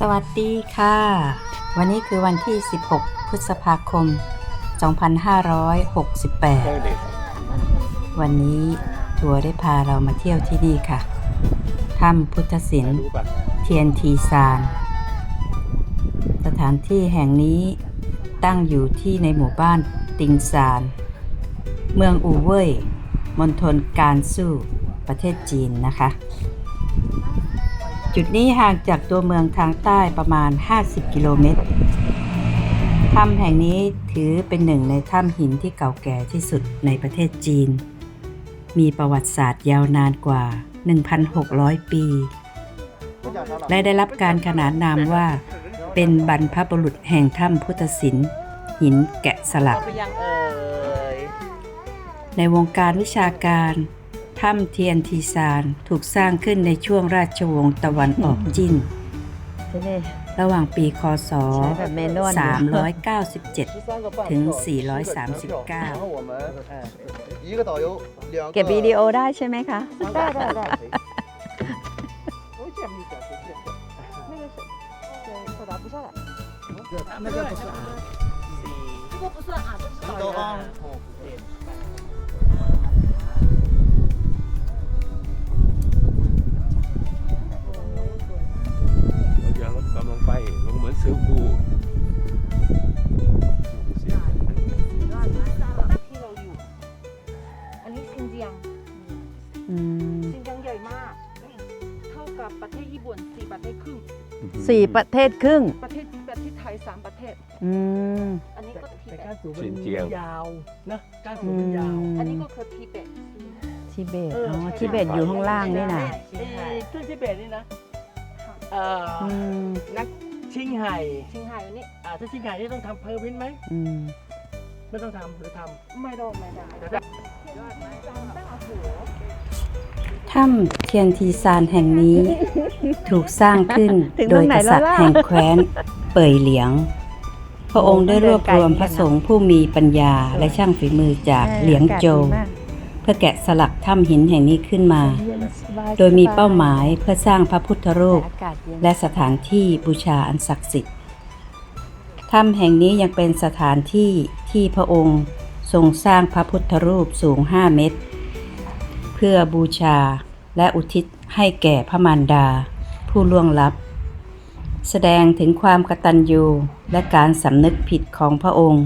สวัสดีค่ะ วันนี้คือวันที่ 16 พฤษภาคม 2568 วันนี้ทัวร์ได้พาเรามาเที่ยวที่นี่ค่ะ ถ้ำพุทธศิลป์เทียนทีซาน สถานที่แห่งนี้ตั้งอยู่ที่ในหมู่บ้านติงซาน เมืองอูเว่ยมณฑลการสู้ประเทศจีนนะคะ จุดนี้ห่างจากตัวเมืองทางใต้ประมาณ 50 กิโลเมตร ถ้ำแห่งนี้ถือเป็นหนึ่งในถ้ำหินที่เก่าแก่ที่สุดในประเทศจีน มีประวัติศาสตร์ยาวนานกว่า 1,600 ปี และได้รับการขนานนามว่าเป็นบรรพบุรุษแห่งถ้ำพุทธศิลป์หินแกะสลักหรือยังเอ่ยในวงการวิชาการ ถ้ำเทียนทีซานถูกสร้างขึ้นในช่วงราชวงศ์ตะวันออกจิ้น ที่นี่ ระหว่างปีคศ ใช้แบบเมนวล 397 ถึง 439 然后我们一个导游，两个 เก็บวิดีโอได้ใช่ไหมคะ ได้ได้ได้ 都啊，我 สี่ประเทศครึ่ง ประเทศประเทศไทยสามประเทศ อืม อันนี้ก็ทิแต่เบก้าตนสูงเสีมัยงนเจียงยาวนะก้านสูงมันยาว อันนี้ก็คือทิเบต ทิเบตอ๋อ ทิเบตอยู่ข้างล่างนี่นะไอ้ที่ทิเบตนี่นะเอ่ออืมนักชิงไห่ชิงไห่อันนี้อ่าถ้าชิงไห่นี่ต้องทำเพอร์วินไหมอืม ไม่ต้องทำหรือทไม่ได้ไม่ได้ำแต่ถ้าถ้ำเทียนทีซานแห่งนี้ ถูกสร้างขึ้นถึงโดตรยงไหนกแล้วษัตริย์ล่ะแห่งแคว้นเป่ยเหลียง พระองค์ได้รวบรวมพระสงฆ์ผู้มีปัญญาและช่างฝีมือจากเหลียงโจวเพื่อแกะสลักถ้ำหินแห่งนี้ขึ้นมา โดยมีเป้าหมายเพื่อสร้างพระพุทธรูปอากาศเย็นและสถานที่บูชาอันศักดิ์สิทธิ์ถ้ำแห่งนี้ยังเป็นสถานที่ที่พระองค์ทรงสร้างพระพุทธรูปสูง 5 เมตร เพื่อบูชาและอุทิศให้แก่พระมารดา ผู้ล่วงลับ แสดงถึงความกตัญญูและการสำนึกผิดของพระองค์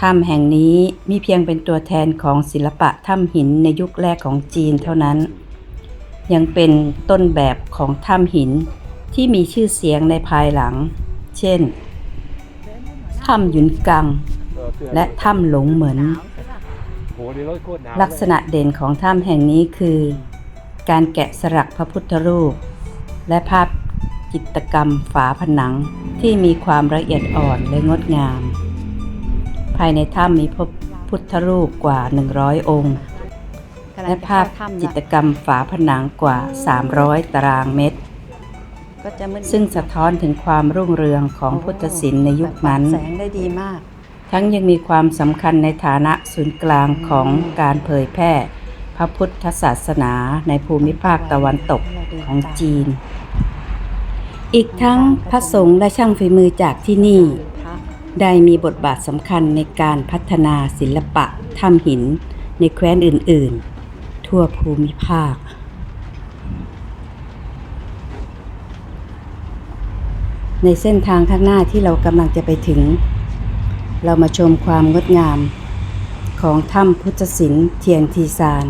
ถ้ำแห่งนี้มีเพียงเป็นตัวแทนของศิลปะถ้ำหินในยุคแรกของจีนเท่านั้น ยังเป็นต้นแบบของถ้ำหินที่มีชื่อเสียงในภายหลัง เช่น ถ้ำหยุนกัง และถ้ำหลงเหมือน ลักษณะเด่นของถ้ำแห่งนี้คือ การแกะสลักพระพุทธรูป และภาพจิตรกรรมฝาผนังที่มีความละเอียดอ่อนและงดงาม ภายในถ้ำมีพระพุทธรูปกว่า 100 องค์ และภาพจิตรกรรมฝาผนังกว่า 300 ตารางเมตร ซึ่งสะท้อนถึงความรุ่งเรืองของพุทธศิลป์ในยุคนั้นแสงได้ดีมาก ทั้งยังมีความสำคัญในฐานะศูนย์กลางของการเผยแพร่ ระพุทธศาสนาในภูมิภาคตะวันตกของจีน อีกทั้งพระสงฆ์และช่างฝีมือจากที่นี่ ได้มีบทบาทสำคัญในการพัฒนาศิลปะถ้ำหินในแคว้นอื่น ๆ ทั่วภูมิภาคในเส้นทางข้างหน้าที่เรากำลังจะไปถึง เรามาชมความงดงามของถ้ำพุทธศิลป์เทียนทีซาน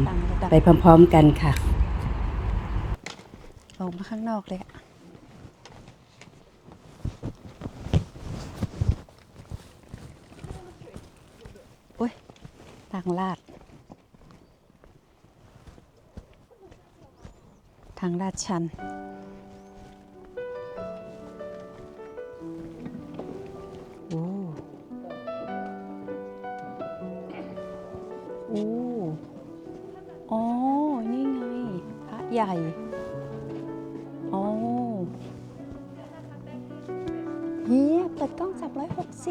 ไปพร้อมๆกันค่ะ ออกมาข้างนอกเลยอะอุ้ยทางลาด ทางลาดชัน เฮียเปิดกล้อง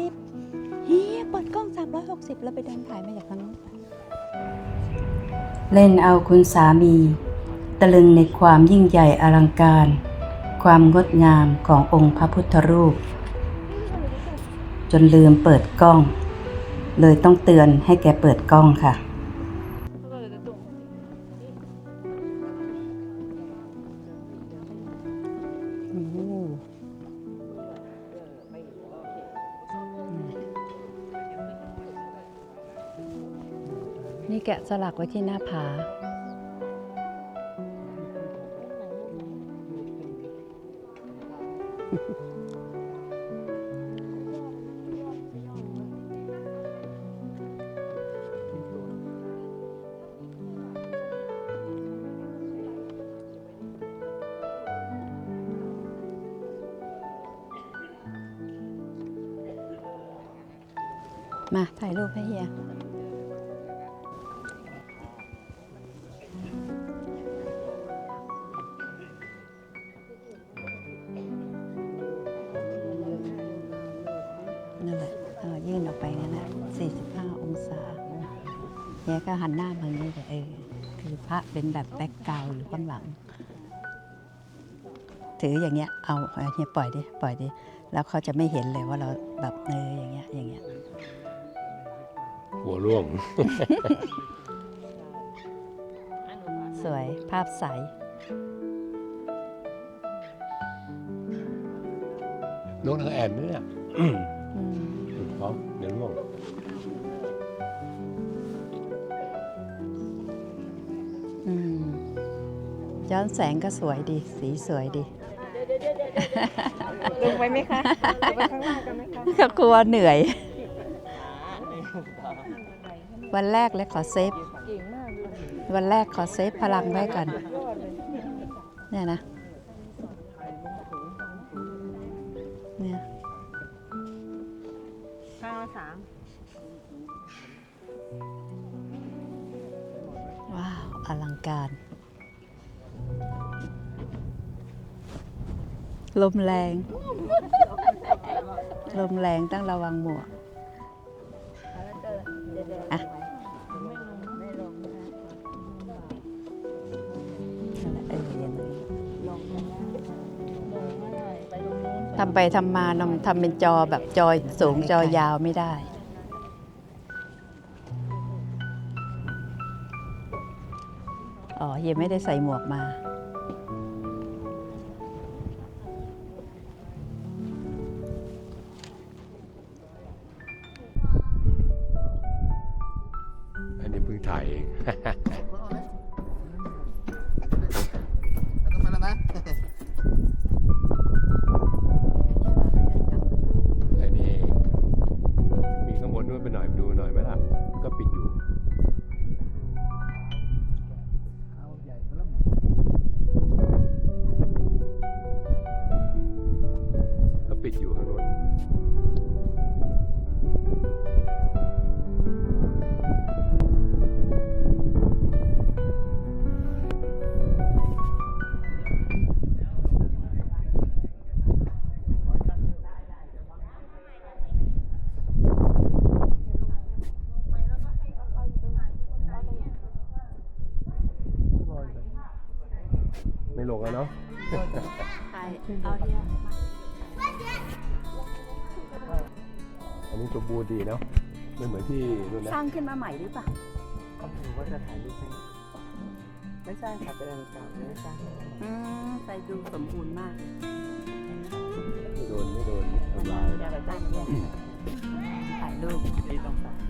360เฮียเปิดกล้อง 360 แล้วไปเดินถ่ายมาจากทางนู้นเล่นเอาคุณสามี ตะลึงในความยิ่งใหญ่อลังการ ความงดงามขององค์พระพุทธรูป จนลืมเปิดกล้อง เลยต้องเตือนให้แกเปิดกล้องค่ะ แกะสลักไว้ที่หน้าผา มาถ่ายรูปให้เฮีย นี่ยก็หันหน้ามาอย่างนี้เลยเออคือพระเป็นแบบแบ็กกราวด์อยู่ข้างหลัง ถืออย่างเงี้ยเอาเอาเฮียปล่อยดิปล่อยดิแล้วเขาจะไม่เห็นเลยว่าเราแบบเอออย่างเงี้ยอย่างเงี้ยหัวร่วง สวยภาพใสร่วงทางแอนนี่เนี่ยอืมถูกต้องเดี๋ยวร่วง ย้อนแสงก็สวยดี สีสวยดี ลงไปไหมคะลงไปข้างล่างกันไหมคะก็กลัวเหนื่อย วันแรกเลยขอเซฟ เก่งมากเลยวันแรกขอเซฟพลังไว้ก่อน ยอดเลยเนี่ยนะ เนี่ย ข้างละสามว้าว อลังการ ลมแรง ลมแรงต้องระวังหมวกอะทำไปทำมานำทำเป็นจอแบบจอสูงจอยาวไม่ได้อ๋อเฮียไม่ได้ใส่หมวกมา เพิ่งถ่ายเอง ต้องมาแล้วนะอันนี้เองมีข้างบนด้วยไปหน่อยไปดูหน่อยไหมล่ะก็ปิดอยู่ ไม่ลงแล้วเนาะใช่เอาเฮียอันนี้สมบูรณ์ดีเนาะไม่เหมือนที่นู่นนะสร้างขึ้นมาใหม่หรือเปล่าก็ถือว่าจะถ่ายรูปให้ไม่ใช่ค่ะเป็นอันเก่าไม่ใช่อืมใส่ดูสมบูรณ์มากไม่โดนไม่โดนทำลายเดี๋ยวเราจะเนี่ยถ่ายรูปที่ต้องใส่ห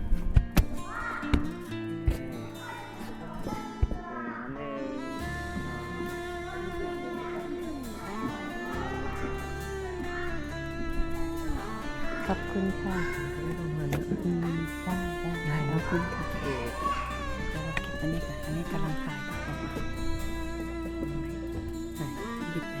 อบคุณค่ะอืมได้ได้ได้ขอบคุณค่ะเดี๋ยวเราเก็บอันนี้ค่ะ อันนี้กำลังถ่ายอยู่ค่ะไหนหยิบไป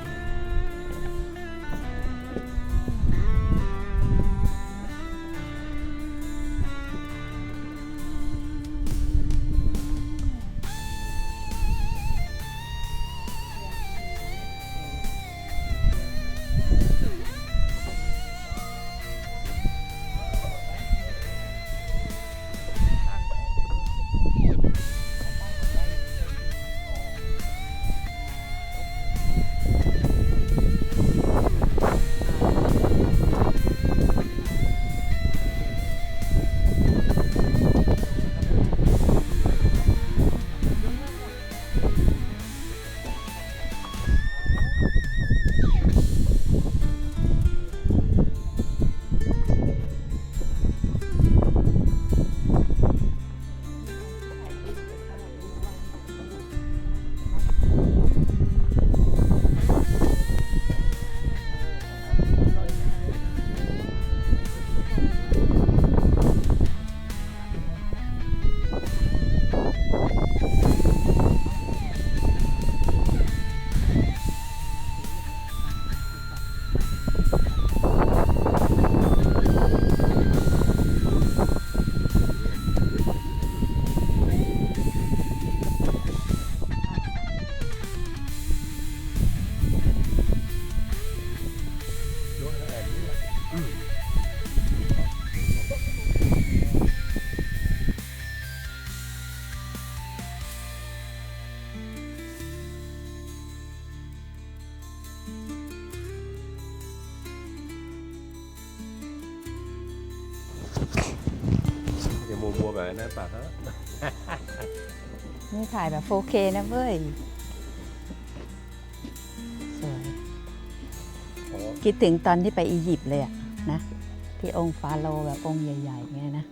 แบบนั้นป่ะฮะนี่ถ่ายแบบ 4K นะเว้ยสวยอ๋อคิดถึงตอนที่ไปอียิปต์เลยอะนะ ที่องค์ฟาโรห์แบบองค์ใหญ่ๆเงี้ยนะ